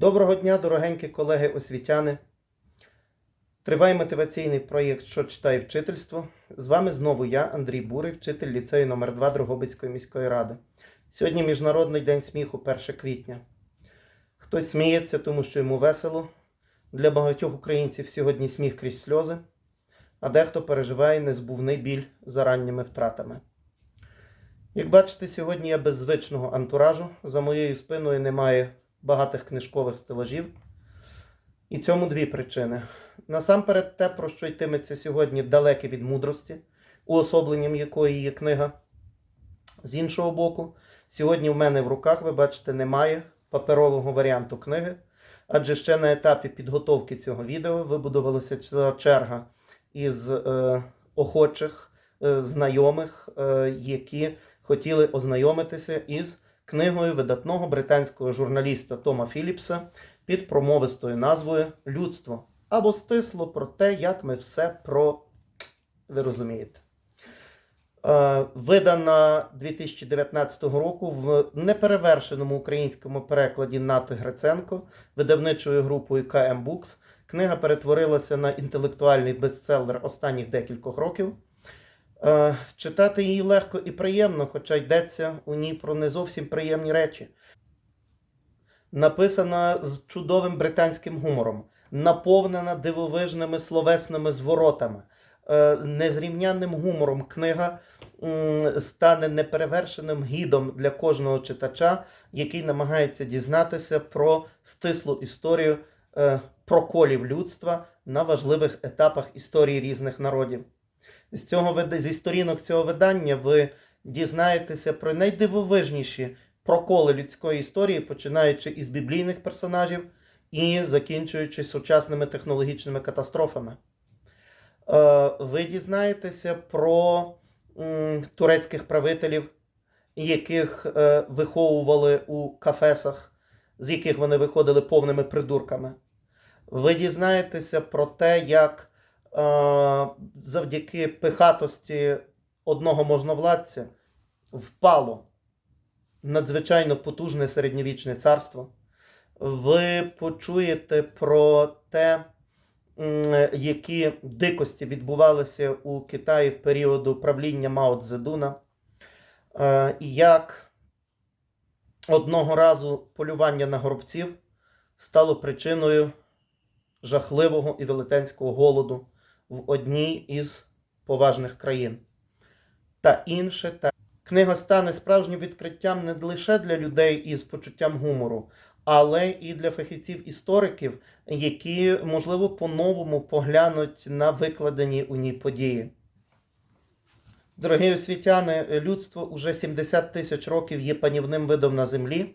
Доброго дня, дорогенькі колеги освітяни. Триває мотиваційний проєкт Що читає вчительство. З вами знову я, Андрій Бурий, вчитель ліцею номер 2 Дрогобицької міської ради. Сьогодні Міжнародний день сміху 1 квітня. Хтось сміється, тому що йому весело. Для багатьох українців сьогодні сміх крізь сльози, а дехто переживає незбувний біль за ранніми втратами. Як бачите, сьогодні я без звичного антуражу. За моєю спиною немає багатих книжкових стелажів. І цьому дві причини. Насамперед, те, про що йтиметься сьогодні, далеке від мудрості, уособленням якої є книга. З іншого боку, сьогодні в мене в руках, ви бачите, немає паперового варіанту книги, адже ще на етапі підготовки цього відео вибудувалася ціла черга із е, охочих е, знайомих, е, які хотіли ознайомитися із книгою видатного британського журналіста Тома Філіпса під промовистою назвою Людство або стисло про те, як ми все про. Ви розумієте. Е, Видана 2019 року в неперевершеному українському перекладі Нати Гриценко видавничою групою KM Books. Книга перетворилася на інтелектуальний бестселер останніх декількох років. Е, Читати її легко і приємно, хоча йдеться у ній про не зовсім приємні речі. Написана з чудовим британським гумором, наповнена дивовижними словесними зворотами, е, незрівнянним гумором. Книга стане неперевершеним гідом для кожного читача, який намагається дізнатися про стислу історію е, проколів людства на важливих етапах історії різних народів. З цього зі сторінок цього видання ви дізнаєтеся про найдивовижніші проколи людської історії, починаючи із біблійних персонажів і закінчуючи сучасними технологічними катастрофами. Е, Ви дізнаєтеся про турецьких правителів, яких е, виховували у кафесах, з яких вони виходили повними придурками. Ви дізнаєтеся про те, як завдяки пихатості одного можновладця впало надзвичайно потужне середньовічне царство. Ви почуєте про те, які дикості відбувалися у Китаї періоду правління Мао Цзедуна, е, як одного разу полювання на горобців стало причиною жахливого і велетенського голоду в одній із поважних країн. Та інше та книга стане справжнім відкриттям не лише для людей із почуттям гумору, але і для фахівців-істориків, які, можливо, по-новому поглянуть на викладені у ній події. Дорогі освітяни, людство уже 70 тисяч років є панівним видом на землі,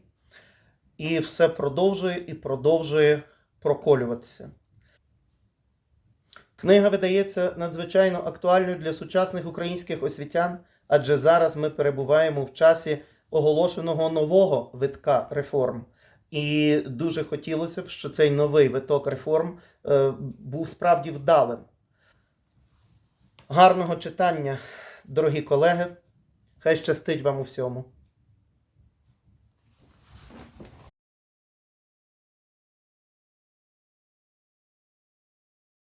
і все продовжує і продовжує проколюватися. Книга видається надзвичайно актуальною для сучасних українських освітян, адже зараз ми перебуваємо в часі оголошеного нового витка реформ. І дуже хотілося б, щоб цей новий виток реформ е, був справді вдалим. Гарного читання, дорогі колеги. Хай щастить вам у всьому.